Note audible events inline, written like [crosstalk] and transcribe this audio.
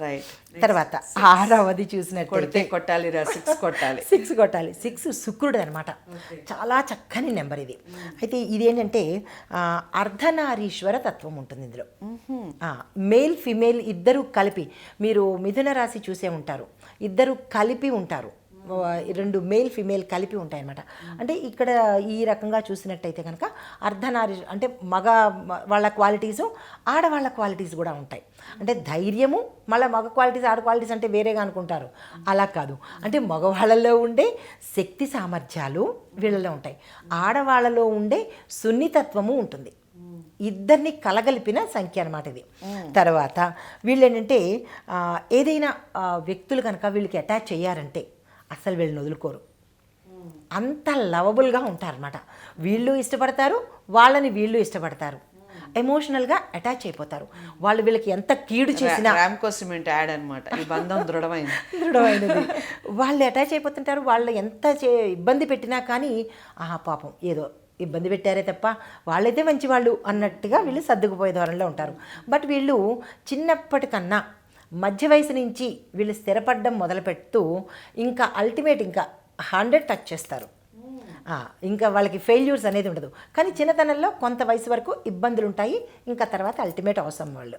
Right తర్వాత ఆరవది చూసినట్టయితే కొడితే కొట్టాలి రా సిక్స్ కొట్టాలి. [laughs] సిక్స్ కొట్టాలి. సిక్స్ శుక్రుడు అనమాట చాలా చక్కని నెంబర్ ఇది. అయితే ఇదేంటంటే అర్ధనారీశ్వర తత్వం ఉంటుంది ఇందులో. ఆ, మేల్ ఫిమేల్ ఇద్దరు కలిపి మీరు మిథున రాశి చూసే ఉంటారు. ఇద్దరు కలిపి ఉంటారు. రెండు మేల్ ఫిమేల్ కలిపి ఉంటాయన్నమాట. అంటే ఇక్కడ ఈ రకంగా చూసినట్టయితే కనుక అర్ధనారి అంటే మగ వాళ్ళ క్వాలిటీసు ఆడవాళ్ళ క్వాలిటీస్ కూడా ఉంటాయి. అంటే ధైర్యము మళ్ళీ మగ క్వాలిటీస్ ఆడ క్వాలిటీస్ అంటే వేరేగా అనుకుంటారు. అలా కాదు. అంటే మగవాళ్ళలో ఉండే శక్తి సామర్థ్యాలు వీళ్ళలో ఉంటాయి. ఆడవాళ్ళలో ఉండే సున్నితత్వము ఉంటుంది. ఇద్దరిని కలగలిపిన సంఖ్య అనమాట ఇది. తర్వాత వీళ్ళు ఏంటంటే ఏదైనా వ్యక్తులు కనుక వీళ్ళకి అటాచ్ చేయారంటే అసలు వీళ్ళని వదులుకోరు. అంత లవబుల్గా ఉంటారన్నమాట. వీళ్ళు ఇష్టపడతారు వాళ్ళని వీళ్ళు ఇష్టపడతారు. ఎమోషనల్గా అటాచ్ అయిపోతారు. వాళ్ళు వీళ్ళకి ఎంత కీడు చేసినా సిమెంట్ యాడ్ అనమాట ఈ బంధం దృఢమైంది. [laughs] దృఢమైనది. వాళ్ళు అటాచ్ అయిపోతుంటారు వాళ్ళు ఎంత చే ఇబ్బంది పెట్టినా కానీ ఆహా పాపం ఏదో ఇబ్బంది పెట్టారే తప్ప వాళ్ళైతే మంచి వాళ్ళు అన్నట్టుగా వీళ్ళు సర్దుకుపోయే ధోరణిలో ఉంటారు. బట్ వీళ్ళు చిన్నప్పటికన్నా మధ్య వయసు నుంచి వీళ్ళు స్థిరపడడం మొదలుపెడుతూ ఇంకా అల్టిమేట్ ఇంకా హండ్రెడ్ టచ్ చేస్తారు. ఆ, ఇంకా వాళ్ళకి ఫెయిల్యూర్స్ అనేది ఉండదు. కానీ చిన్నతనంలో కొంత వయసు వరకు ఇబ్బందులు ఉంటాయి ఇంకా తర్వాత అల్టిమేట్ అవసరం వాళ్ళు.